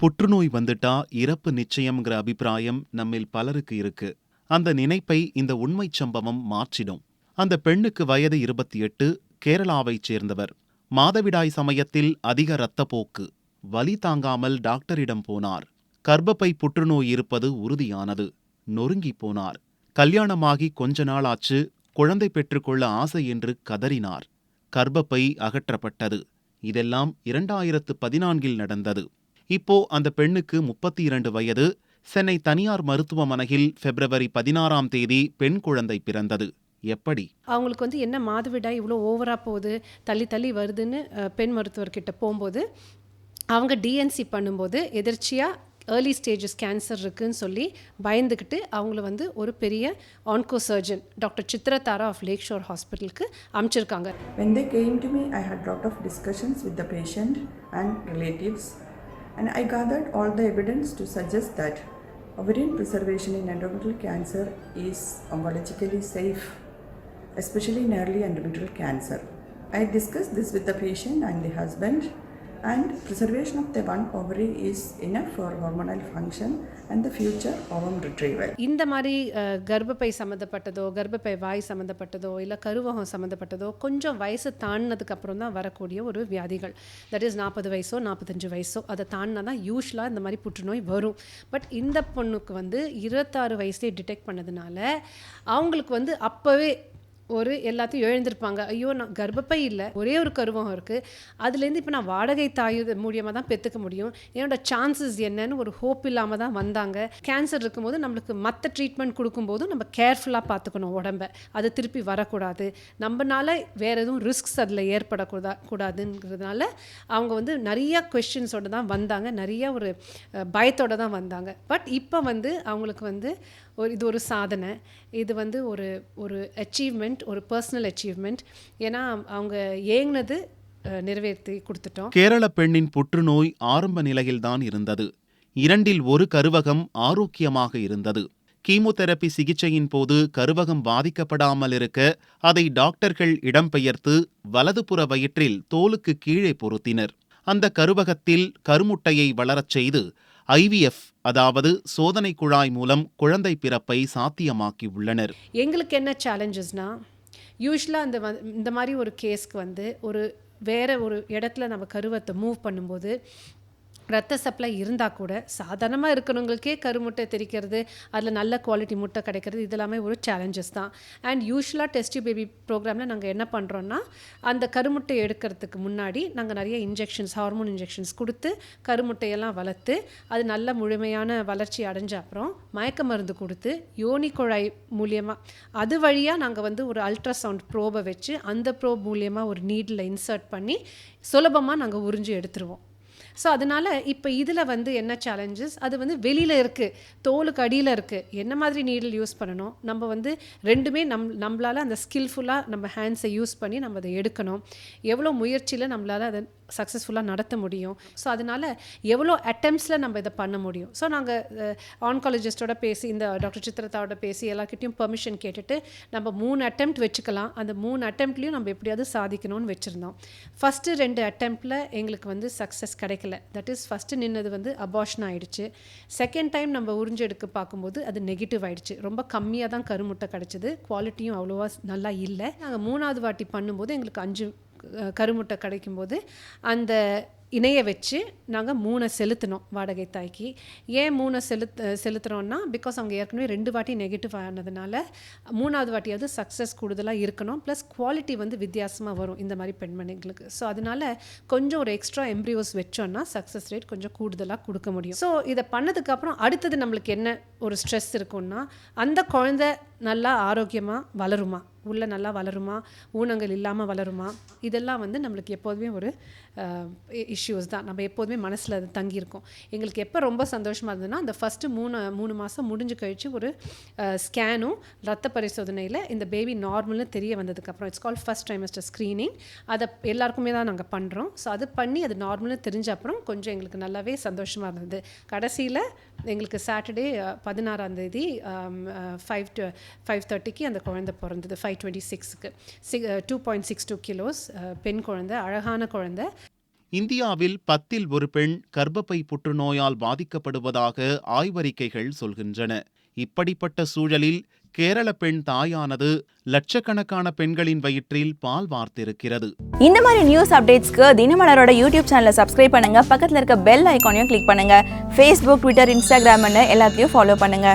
புற்றுநோய் வந்துட்டா இறப்பு நிச்சயம்ங்கிற அபிப்பிராயம் நம்மில் பலருக்கு இருக்கு. அந்த நினைப்பை இந்த உண்மைச் சம்பவம் மாற்றிடும். அந்த பெண்ணுக்கு வயது இருபத்தி எட்டு கேரளாவைச் சேர்ந்தவர். மாதவிடாய் சமயத்தில் அதிக இரத்தப்போக்கு வலி தாங்காமல் டாக்டரிடம் போனார். கர்ப்பப்பை புற்றுநோய் இருப்பது உறுதியானது. நொறுங்கிப் போனார். கல்யாணமாகி கொஞ்ச நாளாச்சு குழந்தை பெற்றுக்கொள்ள ஆசை என்று கதறினார். கர்ப்பப்பை அகற்றப்பட்டது. இதெல்லாம் இரண்டாயிரத்து பதினான்கில் நடந்தது. இப்போ அந்த பெண்ணுக்கு முப்பத்தி இரண்டு வயது. சென்னை தனியார் மருத்துவமனையில் பிப்ரவரி பதினாறாம் தேதி பெண் குழந்தை பிறந்தது. எப்படி? அவங்களுக்கு வந்து என்ன மாதவிடாய் இவ்வளோ ஓவராக போகுது தள்ளி தள்ளி வருதுன்னு பெண் மருத்துவர்கிட்ட போகும்போது அவங்க டிஎன்சி பண்ணும்போது எதிர்ச்சியாக ஏர்லி ஸ்டேஜஸ் கேன்சர் இருக்குன்னு சொல்லி பயந்துக்கிட்டு அவங்கள வந்து ஒரு பெரிய onco surgeon doctor Chitradhara of lakeshore ஹாஸ்பிட்டலுக்கு அனுப்பிச்சிருக்காங்க When they came to me, I had lot of discussions with the patient and relatives, and I gathered all the evidence to suggest that ovarian preservation in endometrial cancer is oncologically safe, especially in early endometrial cancer. I discussed this with the patient and the husband, and preservation of the one ovary is enough for hormonal function and the future ovum retrieval. இந்த மாதிரி கர்ப்பப்பை சம்மந்தப்பட்டதோ கர்ப்பப்பை வாய் சம்மந்தப்பட்டதோ இல்லை கருவகம் சம்மந்தப்பட்டதோ கொஞ்சம் வயசு தாண்டினதுக்கு அப்புறம் தான் வரக்கூடிய ஒரு வியாதிகள் தட் இஸ் நாற்பது வயசோ நாற்பத்தஞ்சு வயசோ அதை தாண்டினா தான் யூஸ்வலாக இந்த மாதிரி புற்றுநோய் வரும் பட் இந்த பொண்ணுக்கு வந்து இருபத்தாறு வயசே டிடெக்ட் பண்ணதுனால அவங்களுக்கு வந்து அப்போவே ஒரு எல்லாத்தையும் எழுந்திருப்பாங்க. ஐயோ நான் கர்ப்பப்பை இல்லை. ஒரே ஒரு கருவம் இருக்குது அதுலேருந்து இப்போ நான் வாடகை தாய் மூலியமாக தான் பெற்றுக்க முடியும். என்னோட சான்சஸ் என்னன்னு ஒரு ஹோப் இல்லாமல் தான் வந்தாங்க. கேன்சர் இருக்கும்போது நம்மளுக்கு மற்ற ட்ரீட்மெண்ட் கொடுக்கும்போதும் நம்ம கேர்ஃபுல்லாக பார்த்துக்கணும் உடம்ப. அது திருப்பி வரக்கூடாது. நம்மனால வேறு எதுவும் ரிஸ்க்ஸ் அதில் ஏற்படக்கூடா கூடாதுங்கிறதுனால அவங்க வந்து நிறையா கொஷின்ஸோடு தான் வந்தாங்க. நிறைய ஒரு பயத்தோடு பயத்தோட தான் வந்தாங்க. பட் இப்போ வந்து அவங்களுக்கு வந்து ஒரு இது ஒரு சாதனை. இது வந்து ஒரு ஒரு அச்சீவ்மெண்ட் ஒரு பர்சனல் அச்சீவ்மெண்ட் ஏன்னா அவங்க ஏங்கினது நிறைவேற்றி கொடுத்துட்டோம். கேரள பெண்ணின் புற்றுநோய் ஆரம்ப நிலையில்தான் இருந்தது. இரண்டில் ஒரு கருவகம் ஆரோக்கியமாக இருந்தது. கீமோதெரபி சிகிச்சையின் போது கருவகம் பாதிக்கப்படாமல் இருக்க அதை டாக்டர்கள் இடம்பெயர்த்து வலதுபுற வயிற்றில் தோலுக்கு கீழே பொருத்தினர். அந்த கருவகத்தில் கருமுட்டையை வளரச் செய்து ஐவிஎஃப் அதாவது சோதனை குழாய் மூலம் குழந்தை பிறப்பை சாத்தியமாக்கி உள்ளனர். எங்களுக்கு என்ன சேலஞ்சஸ்னால் யூஸ்வலாக அந்த இந்த மாதிரி ஒரு கேஸ்க்கு வந்து ஒரு வேறு ஒரு இடத்துல நம்ம கருவத்தை மூவ் பண்ணும்போது ரத்த சப்ளை இருந்தால் கூட சாதாரணமாக இருக்கிறவங்களுக்கே கருமுட்டை தெரிக்கிறது அதில் நல்ல குவாலிட்டி முட்டை கிடைக்கிறது இதெல்லாமே ஒரு சேலஞ்சஸ் தான். அண்ட் யூஸ்வலாக டெஸ்டி பேபி ப்ரோக்ராமில் நாங்கள் என்ன பண்ணுறோன்னா அந்த கருமுட்டை எடுக்கிறதுக்கு முன்னாடி நாங்கள் நிறைய இன்ஜெக்ஷன்ஸ் ஹார்மோன் இன்ஜெக்ஷன்ஸ் கொடுத்து கருமுட்டையெல்லாம் வளர்த்து அது நல்ல முழுமையான வளர்ச்சி அடைஞ்ச அப்புறம் மயக்க மருந்து கொடுத்து யோனி குழாய் மூலியமாக அது வழியாக நாங்கள் வந்து ஒரு அல்ட்ராசவுண்ட் ப்ரோபை வச்சு அந்த ப்ரோப் மூலியமாக ஒரு நீடில் இன்சர்ட் பண்ணி சுலபமாக நாங்கள் உறிஞ்சி எடுத்துருவோம். ஸோ அதனால் இப்போ இதில் வந்து என்ன சேலஞ்சஸ் அது வந்து வெளியில் இருக்குது தோலுக்கு அடியில் இருக்குது என்ன மாதிரி நீடில் யூஸ் பண்ணணும்? நம்ம வந்து ரெண்டுமே நம் நம்மளால் அந்த ஸ்கில்ஃபுல்லாக நம்ம ஹேண்ட்ஸை யூஸ் பண்ணி நம்ம அதை எடுக்கணும். எவ்வளோ முயற்சியில் நம்மளால் அதை சக்ஸஸ்ஃபுல்லாக நடத்த முடியும். ஸோ அதனால் எவ்வளோ அட்டம்ப்ஸில் நம்ம இதை பண்ண முடியும்? ஸோ நாங்கள் ஆன்காலஜிஸ்டோட பேசி இந்த டாக்டர் சித்ரதாவோட பேசி எல்லாக்கிட்டையும் பெர்மிஷன் கேட்டுட்டு நம்ம மூணு அட்டெம்ப்ட் வச்சுக்கலாம். அந்த மூணு அட்டெம்ப்ட்லேயும் நம்ம எப்படியாவது சாதிக்கணும்னு வச்சுருந்தோம். ஃபஸ்ட்டு ரெண்டு அட்டெம்ப்டில் எங்களுக்கு வந்து சக்ஸஸ் கிடைக்கல. தட் இஸ் ஃபஸ்ட்டு நின்னது வந்து அபார்ஷன் ஆகிடுச்சு செகண்ட் டைம் நம்ம உறிஞ்செடுக்க பார்க்கும்போது அது நெகட்டிவ் ஆகிடுச்சு ரொம்ப கம்மியாக தான் கருமுட்டை கிடச்சிது. குவாலிட்டியும் அவ்வளோவா நல்லா இல்லை. நாங்கள் மூணாவது வாட்டி பண்ணும்போது எங்களுக்கு அஞ்சு கருமுட்டை கிடைக்கும்போது அந்த இணைய வச்சு நாங்கள் மூணை செலுத்தினோம் வாடகை தாய்க்கு. ஏன் மூணை செலுத் செலுத்துகிறோன்னா பிகாஸ் அவங்க ஏற்கனவே ரெண்டு வாட்டி நெகட்டிவ் ஆனதுனால மூணாவது வாட்டியாவது சக்ஸஸ் கூடுதலாக இருக்கணும். ப்ளஸ் குவாலிட்டி வந்து வித்தியாசமாக வரும் இந்த மாதிரி பெண்மணிகளுக்கு. ஸோ அதனால் கொஞ்சம் ஒரு எக்ஸ்ட்ரா எம்ப்ரியோஸ் வச்சோன்னா சக்ஸஸ் ரேட் கொஞ்சம் கூடுதலாக கொடுக்க முடியும். ஸோ இதை பண்ணதுக்கப்புறம் அடுத்தது நம்மளுக்கு என்ன ஒரு ஸ்ட்ரெஸ் இருக்கும்னா அந்த குழந்தை நல்லா ஆரோக்கியமாக வளருமா? உள்ளே நல்லா வளருமா? ஊனங்கள் இல்லாமல் வளருமா? இதெல்லாம் வந்து நம்மளுக்கு எப்போதுமே ஒரு இஷ்யூஸ் தான். நம்ம எப்போதுமே மனசில் அது தங்கியிருக்கும். எங்களுக்கு எப்போ ரொம்ப சந்தோஷமாக இருந்ததுன்னா அந்த ஃபஸ்ட்டு மூணு மூணு மாதம் முடிஞ்சு கழித்து ஒரு ஸ்கேனும் ரத்த பரிசோதனையில் இந்த பேபி நார்மல்னு தெரிய வந்ததுக்கப்புறம் it's call first trimester screening அதை எல்லாருக்குமே தான் நாங்கள் பண்ணுறோம் ஸோ அது பண்ணி அது நார்மல்னு தெரிஞ்ச அப்புறம் கொஞ்சம் எங்களுக்கு நல்லாவே சந்தோஷமாக இருந்தது. கடைசியில் எங்களுக்கு சாட்டர்டே பதினாறாம் தேதி ஃபைவ் டு ஃபைவ் தேர்ட்டிக்கு அந்த குழந்தை பிறந்தது ஃபைவ் டுவெண்ட்டி சிக்ஸுக்கு six two point six two kilos பெண் குழந்தை அழகான குழந்தை. இந்தியாவில் பத்தில் ஒரு பெண் கர்ப்பப்பை புற்றுநோயால் பாதிக்கப்படுவதாக ஆய்வறிக்கைகள் சொல்கின்றன. இப்படிப்பட்ட சூழலில் கேரள பெண் தாயானது லட்சக்கணக்கான பெண்களின் வயிற்றில் பால் வார்த்திருக்கிறது. இந்த மாதிரி நியூஸ் அப்டேட்ஸ்க்கு தினமலரோட யூடியூப் சேனலை சப்ஸ்கிரைப் பண்ணுங்க. பக்கத்துல இருக்க பெல் ஐகானையும் கிளிக் பண்ணுங்க. ஃபேஸ்புக் ட்விட்டர் இன்ஸ்டாகிராம்னு எல்லாத்தையும் ஃபாலோ பண்ணுங்க.